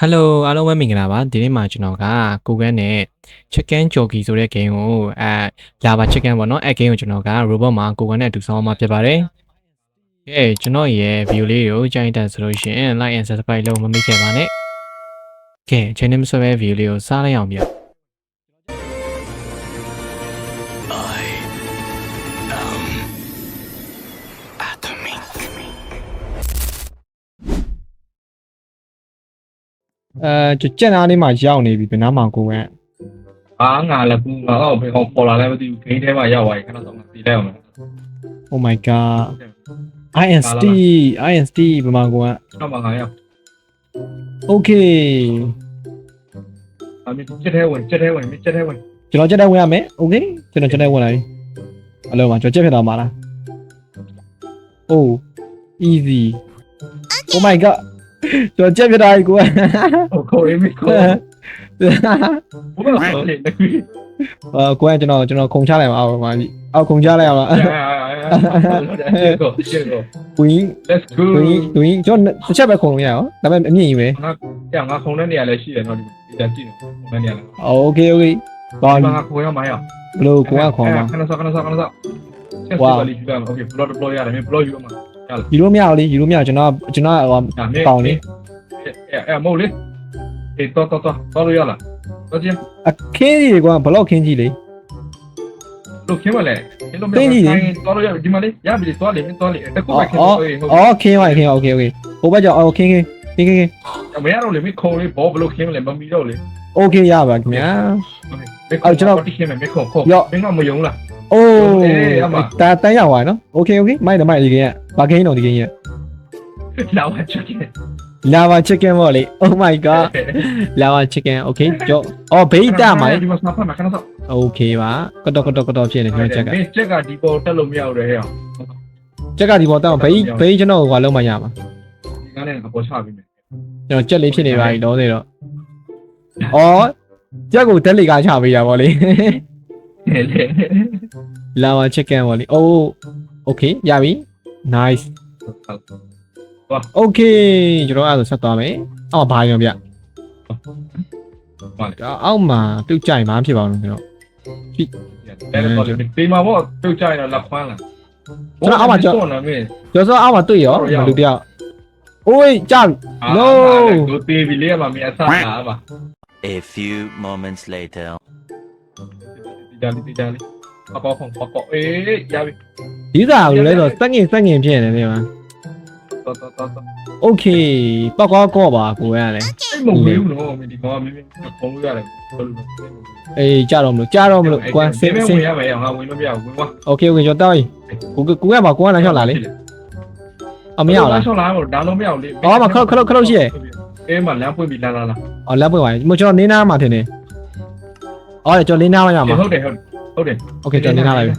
ဟယ်လိုအားလုံးပဲမင်္ဂလာပါဒီနေ့မှာကျွန်တော်ကကိုကန်းနဲ့ Chicken Jockey ဆိုတဲ့ game ကိုအဲလာပါ Chicken ပေါ့နော်အဲ game ကိုကျွန်တော်က robot မှာကိုကန်းနဲ့အတူဆောင်းမှာဖြစ်ပါတယ်ကဲကျွန်တော်ရဲ့ view လေးကိုကြိုက်တဲ့ဆိုလို့ရှိရင် like and subscribe လုပ်မမိခဲ့ပါနဲ့ကဲ channel မဆွဲပဲ view လေးကိုစားလိုက်အောင်ဗျ အဲကြက်နားလေးမှာရောက်နေပြီဘယ်နားမှာကိုကန်းအားငါလည်းဘူးငါတော့ဘယ်ကောင်ပေါ်လာလဲမသိဘူးဂိမ်းထဲမှာရောက်သွားပြီခဏတော့ငါစီလိုက်အောင်မယ် Oh my god I am Steve I am Steve ဘယ်မှာကိုကန်းတော့မှငါရောက် Okay အမေချက်ထဲဝင်ချက်ထဲဝင်ချက်ထဲဝင်ကျွန်တော်ကြက်တဲ့ဝင်ရမယ် Okay ကျွန်တော်ကြက်တဲ့ဝင်လာပြီအလုံးမှာကျွန်တော်ကြက်ဖြစ်သွားမှာလား Oh easy Oh my god ကျွန်တော်ကြက်ဖြစ်သွားပြီကိုကန်းဟိုခေါ်ရေးမခေါ်ဘူးမလားလေတကူအာကိုကန်းကျွန်တော်ကျွန်တော်ခုံချလိုက်ပါအောင်ပါကြီးအောက်ခုံချလိုက်အောင်လားချက်ကိုချက်ကို Queen let's go Queen Queen ကျွန်တော်တစ်ချက်ပဲခုံလို့ရအောင်ဒါပေမဲ့အမြင့်ကြီးပဲငါညငါခုံတဲ့နေရာလည်းရှိတယ်နော်ဒီတန်ကြည့်နော်ခုံတဲ့နေရာလည်း Okay okay ဘာဒီမှာငါခေါ်ရမှာရဘလို့ကိုကန်းခေါ်မှာခဏစောခဏစောခဏစောချက်စီပါလိယူရမယ် okay block deploy ရတယ်မင်း block ယူရမှာ ယူလို့မရဘူးလေယူလို့မရဘူးကျွန်တော်ကျွန်တော်ဟို ဒါမင်း ကောင်းလေ အဲအဲမဟုတ်လေအေးတော့တော့တော့တော့လို့ရလားတော့ချင်း အခင်းကြီးတွေကဘလောက်ခင်းကြီးလေ လို့ခင်းမလဲခင်းလို့မ ခင်းကြီးလေ တော့လို့ရဒီမှာလေရပြီသွားလေသွားလေတကူပဲခင်း အော် လို့ဟုတ် အော်ခင်းပါခင်းโอเคโอเคဟိုဘက်ကြောင့်အော်ခင်းခင်းခင်းခင်းခင်း မရတော့လေမခုံလေးဘောဘလို့ခင်းမလဲမမီတော့လေ โอเคရပါခင်ဗျာ ကျွန်တော်တိခင်းမယ်မခုံခုံမင်းကမယုံလား အိုး အေးအမ တာတန်းရပါနော်โอเคโอเคမိုက်တယ်မိုက်ဒီကင်းကဘာခင်းတော့ဒီကင်းက လာဝချက်ခင်း လာပါ chicken ပေါ့လေ oh my god လာပါ chicken โอเคကြောအော်ဘေးတာမှာလေ ဒီမှာစပါမှာခဏစော โอเคပါကတော့ကတော့ကတော့ဖြစ်နေကျွန်တော်ချက်က မင်းချက်ကဒီပေါ်တက်လို့မရဘူးလေဟဲ့အောင် ချက်ကဒီပေါ်တောင်းဘေးဘေးကျွန်တော်ဟိုလုံးမရမှာ ဒီကနေ့အပေါ်ချပြီးမယ် ကျွန်တော်ချက်လေးဖြစ်နေပါပြီတော့သေးတော့အော်ချက်ကိုတက်လေကားချပေးတာပေါ့လေ ဟဲ့လေ လာပါ chicken ပေါ့လေအိုးโอเคရပြီ nice โอเคကျွန်တော်အဲ့ဒါဆိုဆက်သွားမယ်အော်ဘာရောဗျ ဟုတ်လေ ဒါအောက်မှာပြုတ်ကြိုင်မှာဖြစ်ပါအောင်ကျွန်တော် တယ်တော့ဒီမှာပေါ့ပြုတ်ကြရင်တော့လက်ခွမ်းလားတော့နော်မင်း ကျော်စောအောက်မှာတွေ့ရော ဟုတ်ရော လူတယောက်အိုးကြပြီ No ကိုတေးပြီလေမှာမင်းအဆာပါပါ A few moments later. ဒီကြလေးဒီကြလေးအပေါဖုံပေါအေးရပြီ ဒီစာဘယ်လိုလဲဆိုတော့စက်ငင်စက်ငင်ဖြစ်နေတယ်မှာ တော့တော့တော့ โอเคပောက်ကောကောပါကိုရရတယ် အဲ့မဝေးဘူးနော်မင်းဒီကောင်ကမင်းပုံလို့ရတယ်ဘယ်လိုလဲ အေးကြတော့မလို့ကြတော့မလို့ကွာစင် မင်း စင် ဝင်ရမယ်ငါဝင်လို့မရဘူးဝင်သွား โอเคโอเคကျွန်တော်တောင်းရင်ကိုကိုကပါကိုကလမ်းလျှောက်လာလေအမရလား လမ်းလျှောက်လာတော့ဒါလုံးမရဘူးလေ အော်မခလုတ်ခလုတ်ခလုတ်ရှိရဲ့ အေးမလမ်းပွင့်ပြီလာလာလာ အော်လက်ပွင့်ပါမကျွန်တော်နင်းနာမှာထင်တယ် အော်ကျွန်တော်နင်းနာမှာရမှာ ဟုတ်တယ်ဟုတ်တယ်ဟုတ်တယ် โอเคကျွန်တော်နင်းနာလိုက်ပြီ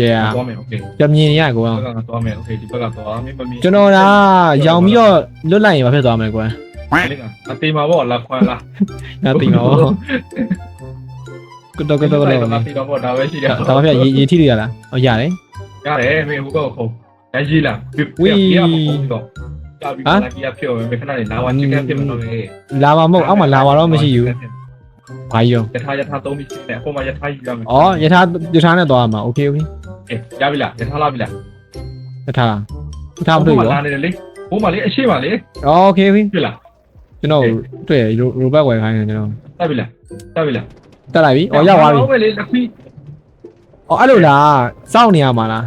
yeah သွားမယ်โอเค ပြမြင်ရကိုက ဘက်ကသွားမယ်โอเคဒီဘက်ကသွားမင်းမမီ ကျွန်တော်ကရောင်ပြီးတော့လွတ်လိုက်ရင်ဘာဖြစ်သွားမလဲကွာ လေးကအသေးမှာပေါ့လာခွမ်းလား ငါသိတော့ကတော့ကတော့ကတော့ လာသေးတော့ပေါ့ဒါပဲရှိတယ် ဒါမှပြရေရေထိရလားဟောရတယ် ရတယ်မင်းဟိုကောခုံရကြီးလားပြပြပြတော့ကြာပြီလာကြီးဖြောမယ်ခဏလေးလာဝချစ်ကန်ပြမလို့လေ လာပါမဟုတ်အောက်မှာလာပါတော့မရှိဘူး ဘာကြီးရော ယထာယထာသုံးပြီးရှင်းတယ်အပေါ်မှာယထာယူရမယ် ဩယထာယထာနဲ့သွားမှာโอเคโอเค အေးရပြီလားယထာလာပြီလား ယထာယထာမတွေ့ရော လာနေတယ်လေဘိုးမလေးအရှိမလေး โอเคโอเค ပြီလား ကျွန်တော်တွေ့ရိုဘတ်ဝယ်ခိုင်းတယ်ကျွန်တော် တက်ပြီလားတက်ပြီလား တက်လိုက်ပြီဩရောက်သွားပြီ ဟုတ်ပဲလေလက်ခွီး ဩအဲ့လိုလားစောင့်နေရမှာလား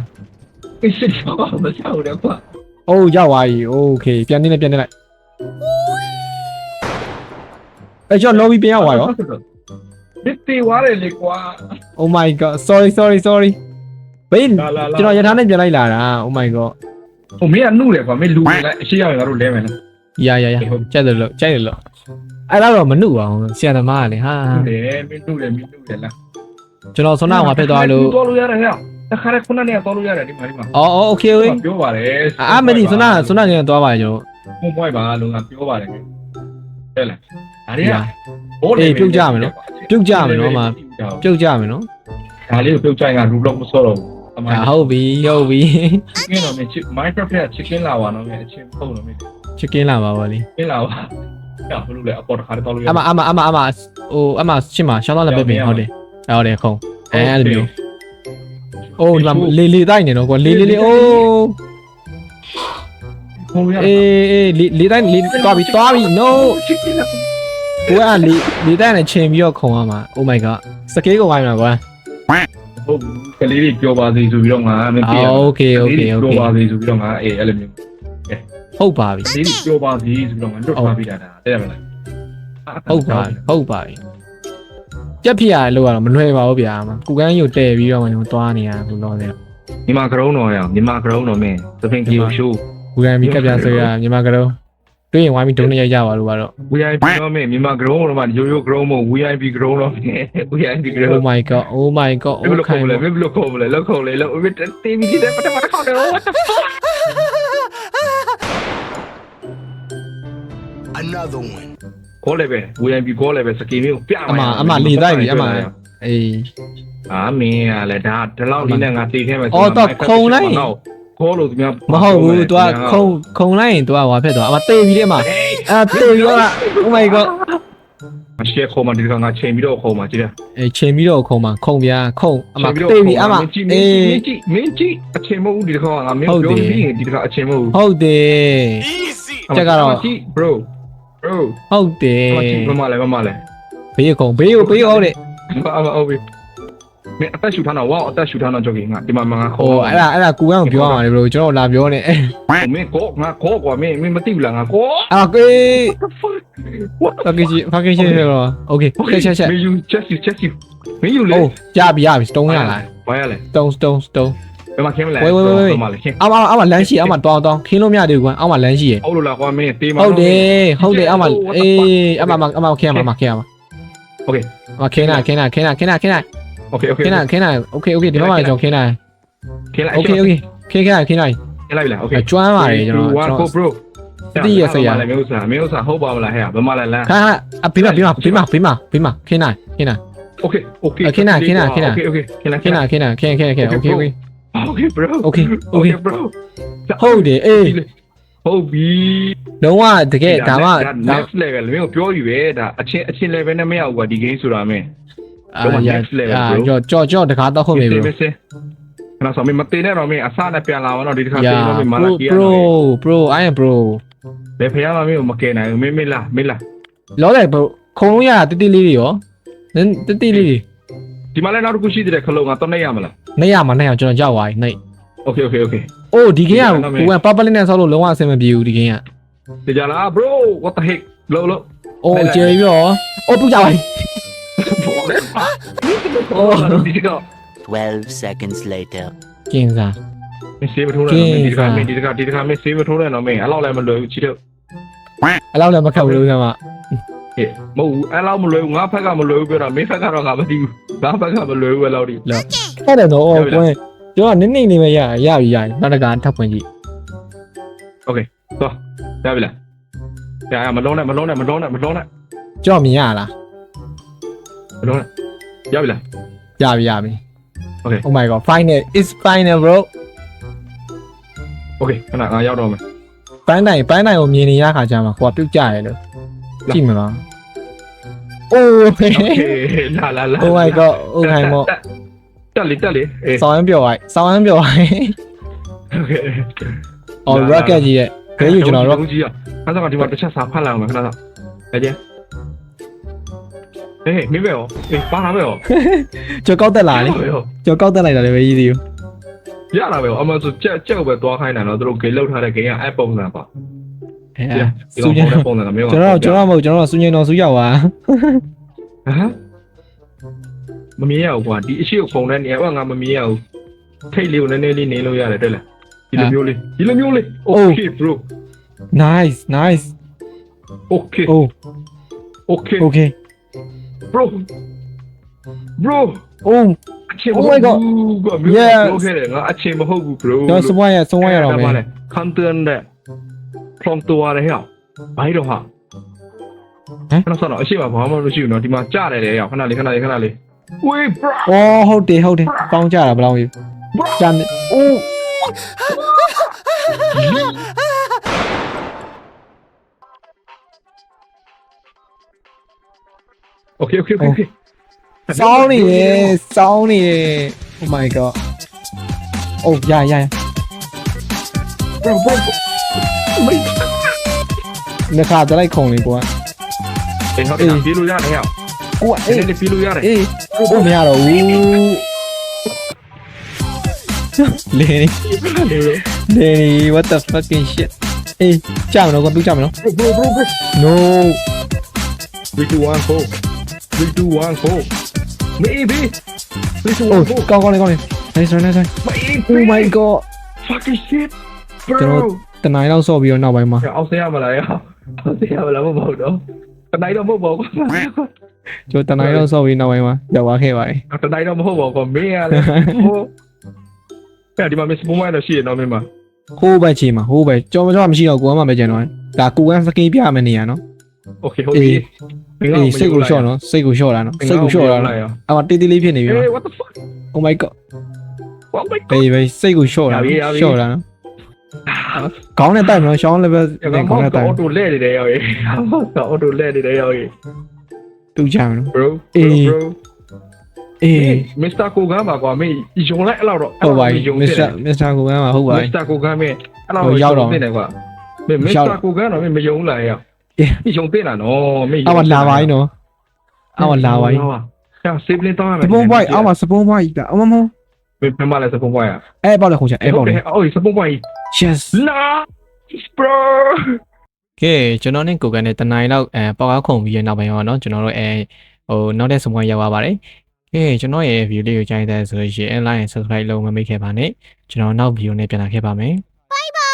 အရှိတော့မချောက်တယ်ကွာ အိုးရောက်သွားပြီโอเคပြန်နေလိုက်ပြန်နေလိုက် အဲ့ကျွန်တော် lobby ပြန်ရောက်သွားရော ဘစ်တီဝါတယ်လေကွာ Oh my god sorry sorry sorry ဘယ်လာလာလာ ကျွန်တော်ရထားနဲ့ပြန်လိုက်လာတာ Oh my god ဟိုမင်းကနှုတ်တယ်ကွာမင်းလူတွေလည်းအရှိရအောင်ငါတို့လဲမယ်နော် ရရရဟုတ် ကြိုက်တယ်လို့ကြိုက်တယ်လို့အဲ့ဒါတော့မနှုတ်အောင်ဆရာသမားကလေဟာနှုတ်တယ်မင်းနှုတ်တယ်မင်းနှုတ်တယ်လားကျွန်တော်ဆွမ်းနာဟွာဖြစ်သွားလို့တော်လို့ရတယ်ဟဲ့တခါတည်းခုနကနေတော်လို့ရတယ်ဒီမှာဒီမှာအော်အော် okay okay ပြောပါတယ်အာမဒီဆွမ်းနာဆွမ်းနာငယ်သွားပါကျွန်တော် မှုမွိုက်ပါလို့ငါပြောပါတယ်ဟဲ့လား ဒါတွေကပြုတ်ကြမယ်နော်မှာပြုတ်ကြမယ်နော်ဒါလေးကိုပြုတ်ကြရင်ကရူဘလော့မဆော့တော့ဘူးအမှန်အာဟုတ်ပြီဟုတ်ပြီကင်းတော့မင်း Minecraft က chicken လာပါတော့မင်းအချင်းပုံတော့မင်း chicken လာပါပါလေ chicken လာပါရဘလို့လဲအပေါ်တစ်ခါတော့လို့ရအမအမအမအမဟိုအမရှင်းမှာရှောင်းတော့လည်းပဲပြင်ဟုတ်တယ်ဟုတ်တယ်ခုံအဲအဲ့လိုမျိုးအိုးဒီမှာလေလေတိုက်နေတော့ကွာလေလေလေအိုးခုံရအေးအေးလေလေတိုက်လေသွားပြီသွားပြီ no ချစ်ချစ်လာ ကိုကလေလေတိုက်နဲ့ချိန်ပြီးတော့ခုံရမှာ oh my god စကေးကိုဝိုင်းမှာကွာ ဟုတ်ကလေးတွေပြောပါစေဆိုပြီးတော့ငါမသိရ โอเคโอเคโอ ပြော เค ပါစေဆိုပြီးတော့ငါအေးအဲ့လိုမျိုး ဟုတ်ပါပြီ လေးပြောပါစေဆိုပြီးတော့ငါလွတ်ထားပြီးတာဒါတဲ့မလား ဟုတ်ပါပြီဟုတ်ပါပြီကြက်ဖြစ်ရလို့ကတော့မနှွဲပါဘူးဗျာမကုကန်းရုပ်တဲ့ပြီးတော့ကျွန်တော်သွားနေရဘူးလို့လေ ညီမကရုံးတော်ရအောင်ညီမကရုံးတော်မင်းသပင်ကြီးရှိုး ကုကန်းပြီးကပ်ပြဆွဲရမြန်မာကတော့ တွေ့ရင်ဝိုင်းပြီးဒုံးနေရကြပါလို့ပါတော့ VIP တော့မင်းညီမကရုံးတော်မှာရိုးရိုးကရုံးမဟုတ် VIP ကရုံးတော်မင်း VIP ကရုံး oh my god oh my god ဘယ်လိုခေါ်မလဲဘယ်လိုခေါ်မလဲလောက်ခေါ်လေလောက်တေးမီတဲ့ပထမတစ်ခေါက်တော့ what the fuck Another one. ခေါ်လေပဲ VIP ခေါ်လေပဲစကီမျိုးပြအမအမလေတိုက်ပြီအမအေးအာမင်းကလည်းဒါဒီလောက်လေးနဲ့ငါတေးခဲ့မယ်အော်တော့ခုံလိုက် ခေါ်လို့သူများမဟုတ်ဘူး तू ကခုံခုံလိုက်ရင် तू ကဟွာဖြစ်သွားအမတေးပြီလေအမအာတေးပြီတော့ oh my god မရှေ့ခေါ်မှဒီကငါချိန်ပြီးတော့ခေါ်မှကြည့်ရအေးချိန်ပြီးတော့ခုံမှာခုံဗျာခုံအမချိန်တေးပြီအမကြည့်အေးမင်းကြည့်မင်းကြည့်အချိန်မဟုတ်ဒီကငါမင်းဟုတ်တယ်ပြောပြီးရင်ဒီကအချိန်မဟုတ်ဟုတ်တယ် Easy. ချက်ကတော့ကြည့် bro bro ဟုတ်တယ်မကြည့်မမလဲမမလဲဘေးခုံဘေးကိုဘေးဟုတ်တယ်အမဟုတ်ပြီ မင်းအသက်ရှူထားတော့ဝါအသက်ရှူထားတော့ jogging ကဒီမှာမှာဟိုခေါ်အဲ့ဒါအဲ့ဒါကူကောင်ပြောရမှာလေဘလို့ကျွန်တော်လာပြောနေအဲ့မင်းကောငါကောကွာမင်းမင်းမသိဘူးလားငါကော အာကေ what ဖာကင်ကြီးဖာကင်ကြီးရော okay ချက်ချက်ချက် မင်း you just you just you မင်း you လေ အိုးရပြီရပြီတုံးရလားဘာရလဲတုံးတုံးတုံး ဘယ်မှာခင်းမလဲဝေးဝေးဝေးဝေး ဘာမှလဲခင်းအောက်မှာအောက်မှာလမ်းရှိအောက်မှာတောင်းတောင်းခင်းလို့မရသေးဘူးကွာအောက်မှာလမ်းရှိရဟုတ်လို့လားကွာမင်းတေးမှာ ဟုတ်တယ်ဟုတ်တယ်အောက်မှာအေးအောက်မှာအောက်မှာခင်းရမှာအောက်မှာခင်းရမှာ Okay. အောက်မှာခင်းတာခင်းတာခင်းတာခင်းတာခင်းတာ โอเคโอเค ခင်းတာခင်းတာโอเคโอเคဒီမှာကျွန်တော်ခင်းတာ ခင်းလိုက် โอเคโอเคခင်းခင်းတာခင်းတာ ခင်းလိုက်ပြီလားโอเค ကျွမ်းပါတယ်ကျွန်တော် 1 ကျွန် go တော် bro တိရဆက်ရ မင်းဥစားမင်းဥစားဟုတ်ပါမလားဟဲ့ဘယ်မှာလဲလမ်း ခါခါအဘေးမှာဘေးမှာဘေးမှာဘေးမှာဘေးမှာခင်းတာခင်းတာ โอเคโอเค ခင်းတာခင်းတာခင်းတာ โอเคโอเคခင်းလိုက် ခင်းတာခင်းတာခင်းခင်းခင်းโอเคโอเค โอเค bro Okay, okay. bro ဟုတ်တယ်အေး ဟုတ်ပြီ လုံးဝတကယ်ဒါမှဒါ next level မင်းကိုပြောယူပဲဒါအချင်းအချင်း level နဲ့မရဘူးကွာဒီ game ဆိုတာမင်း အာရအာကြောကြောကြောတကားတော့ဟုတ်ပြီဘရိုမစခဏဆောင်မင်းမတင်နဲ့တော့မင်းအစနဲ့ပြန်လာတော့ဒီတစ်ခါယာတင်တော့မင်းမလာ bro ကြီးရ bro တော့ bro I am bro ဘယ်ဖျားမမင်းကိုမကယ်နိုင်ဘူးမင်းမလာမင်းလာလောတယ် bro ခုံလုံးရတတိလေးတွေရောနင်းတတိလေးတွေဒီမှာလည်းနောက်တစ်ခုရှိသေးတယ်ခလုံးကတော့နေရမလားနေရမှာနေရကျွန်တော်ကြောက်သွားပြီနေ Okay okay okay အိုးဒီကင်းကကိုကပပလေးနဲ့ဆောက်လို့လုံးဝအဆင်မပြေဘူးဒီကင်းကဒီကြလား bro what the heck လို့လို့အိုးကျေပြီးတော့အိုးပူကြပါ ပြီ Oh, ဒီကတော့12 seconds later. ကင်းစားမင်းစေးမထိုးနဲ့နော်မင်းဒီကမင်းဒီကဒီကမင်းစေးမထိုးနဲ့နော်မင်းအဲ့လောက်လည်းမလွယ်ဘူးချီတော့အဲ့လောက်လည်းမခက်ဘူးလို့ကမှဟေ့မဟုတ်ဘူးအဲ့လောက်မလွယ်ဘူးငါဖက်ကမလွယ်ဘူးပြောတာမင်းဖက်ကတော့ငါမသိဘူးငါဖက်ကမလွယ်ဘူးအဲ့လောက်ဒီအဲ့တယ်တော့အော်ကွင်းကျွန်တော်နင်းနေနေပဲရရပြီရပြီနောက်တကထပ်ပွင့်ကြည့်ရပြီလားရရမလုံးနဲ့မလုံးနဲ့မလုံးနဲ့မလုံးနဲ့ကျွန်တော်မြင်ရလားမလုံးနဲ့ ရပြီလားရပြီရပြီ Okay. oh my god final is final bro Okay ခဏငါရောက်တော့မယ်ပန်းတိုင်ပန်းတိုင်ကိုမြင်နေရခါကျမှဟိုကပြုတ်ကြရလို့ကြည့်မလား oh Okay လာလာလာ oh my god oh my god တက်လေတက်လေအေး ဆောင်းရမ်းပြော်လိုက်ဆောင်းရမ်းပြော်လိုက် Okay အော် rocket ကြီးရဲ့ခဲယူကျွန်တော် rocket ကြီးอ่ะအဲ့ဒါကဒီမှာတစ်ချက်စာဖတ်လိုက်အောင်ခဏတော့လေကျ ဟေးမင်းပဲရောအေးပါလာပဲရောကျော်ကောက်တက်လာလေပဲရောကျော်ကောက်တက်လိုက်တာလည်းပဲကြီးသေးဘူးရလာပဲရောအမဆိုကြက်ကြက်ပဲသွားခိုင်းတယ်နော်သူတို့ဂိမ်းလောက်ထားတဲ့ဂိမ်းကအဲ့ပုံစံပါအဲဒီစူကောင်ညင်ပုံစံကမျိုးကျွန်တော်ကျွန်တော်မဟုတ်ကျွန်တော်စူညင်တော်စူရောက်ပါဟမ်မမြင်ရဘူးကွာဒီအရှိကိုပုံတဲ့နေရာကငါမမြင်ရဘူးထိတ်လေးကိုနည်းနည်းလေးနေလို့ရတယ်တဲ့လားဒီလိုမျိုးလေးဒီလိုမျိုးလေး okay bro nice nice okay oh okay okay bro bro oh အချင်းမ Oh ဟုတ် my god. ဘူးကွာမျိုး Yeah. ပြောခဲ့တယ်ငါအချင်းမဟုတ်ဘူး bro ကျွန်တော်စပွားရဆုံးဝရတော့မယ်ခံတန်တဲ့ဖုံတော်ရဲဟဲ့ဘိုင်းတော့ဟာဟမ်ခဏဆောတော့အရှိမဘာမှမရှိဘူးနော်ဒီမှာကြားတယ်လေဟဲ့ခဏလေးခဏလေးခဏလေးဝေး bro အော်ဟုတ်တယ်ဟုတ်တယ်ပေါင်းကြတာဘယ်လောက်ကြီးကြမ်းအိုး 오케이 오케이 오케 이. 싸우니 싸우 니. 오 마이 갓. 오 야 야. 브로 브 로. 내 카드 라이 콩이 고. เองเขาไปทำพี่รู้ยากแล้ว 고. เล่น 에이 ได้พี่รู้ยากเลย 에 이. 오 미야 로. 레니 เร็ว 레니 what the fucking shit. 에 이. 잠깐 만. 그럼 잠깐 만. ๆ no. วิจูอันโค 3 2 1 4 maybe 3 2 โอ้ 1 4 ကောင်းကောင်းလေးကောင်းလေး nice nice nice maybe oh my god fucking shit ကျွန် bro တော်တနိုင်လောက်ဆော့ပြီးတော့နောက်ပိုင်းမှာ အောင်စရမလားရအောင်စရမလားမဟုတ်တော့တနိုင်တော့မဟုတ်ပါဘူး ကျွန်တော်တနိုင်လောက်ဆော့ပြီးနောက်ပိုင်းမှာရောက်သွားခဲ့ပါတယ် တနိုင်တော့မဟုတ်ပါဘူးမင်းရတယ်ဟိုအဲ့ဒီမှာမစ်ပုံမိုင်းတော့ရှိရတော့မင်းမ ဟိုးပဲချီမှာဟိုးပဲကြော်မကြော်မရှိတော့ကိုကမှပဲကျန်တော့ဒါကိုကန်စကင်းပြမယ်နေရနော် โอเคဟုတ်ပြီ အေးစိတ်ကိုလျှော့နော်စိတ်ကိုလျှော့တာနော်စိတ်ကိုလျှော့တာနော်အမတေးသေးလေးဖြစ်နေပြီဟေးနော် what the fuck oh my god what my ဘေးဘေးစိတ်ကိုလျှော့တာရပြီရပြီလျှော့တာနော်ခေါင်းနဲ့တိုက်မလို့ရှောင်း level god နဲ့ခေါင်းနဲ့တိုက်အော်တိုလဲနေတယ်ရောရေးအော်တိုလဲနေတယ်ရောရေးတူချမ်းနော် bro အေး bro အေးမစ္စတာကိုကမ်းပါကွာမင်းယုံလိုက်အဲ့လောက်တော့ဟုတ်ပါပြီ Mr. Mr. ကိုကမ်းမှာဟုတ်ပါမပြီစ္စတာကိုကမ်းမင်းအဲ့လောက်ဟိုရောက်တော့သိနေကွာမင်းမစ္စရောက်တာတော့ကိုကမ်းတော့မင်းမယုံလာရအေး မယုံတင်တာနော်မယုံအော်လာပါရင်နော်အော်လာပါရင်ကျောင်းစေးပလင်းတော့ရမယ်စပွန်ဘွိုက်အော်မှာစပွန်ဘွိုက်တာအမမဘယ်မှာလဲစပွန်ဘွိုက်อ่ะအဲပေါ့လေခုချအဲပေါ့လေအော်စပွန်ဘွိုက် Yes လာ bro ကဲကျွန်တော်နဲ့ကိုကန်နဲ့တနိုင်လောက်အဲပေါကားခုံပြီးရနောက်ပိုင်းရောနော်ကျွန်တော်တို့အဲဟိုနောက်တဲ့စပွန်ရောက်ပါပါတယ်ကဲကျွန်တော်ရဲ့ video လေးကိုကြိုက်တဲ့ဆိုလို့ရှိရင် like and subscribe လုပ်မမိတ်ခဲ့ပါနဲ့ကျွန်တော်နောက် video နဲ့ပြန်လာခဲ့ပါမယ် Bye bye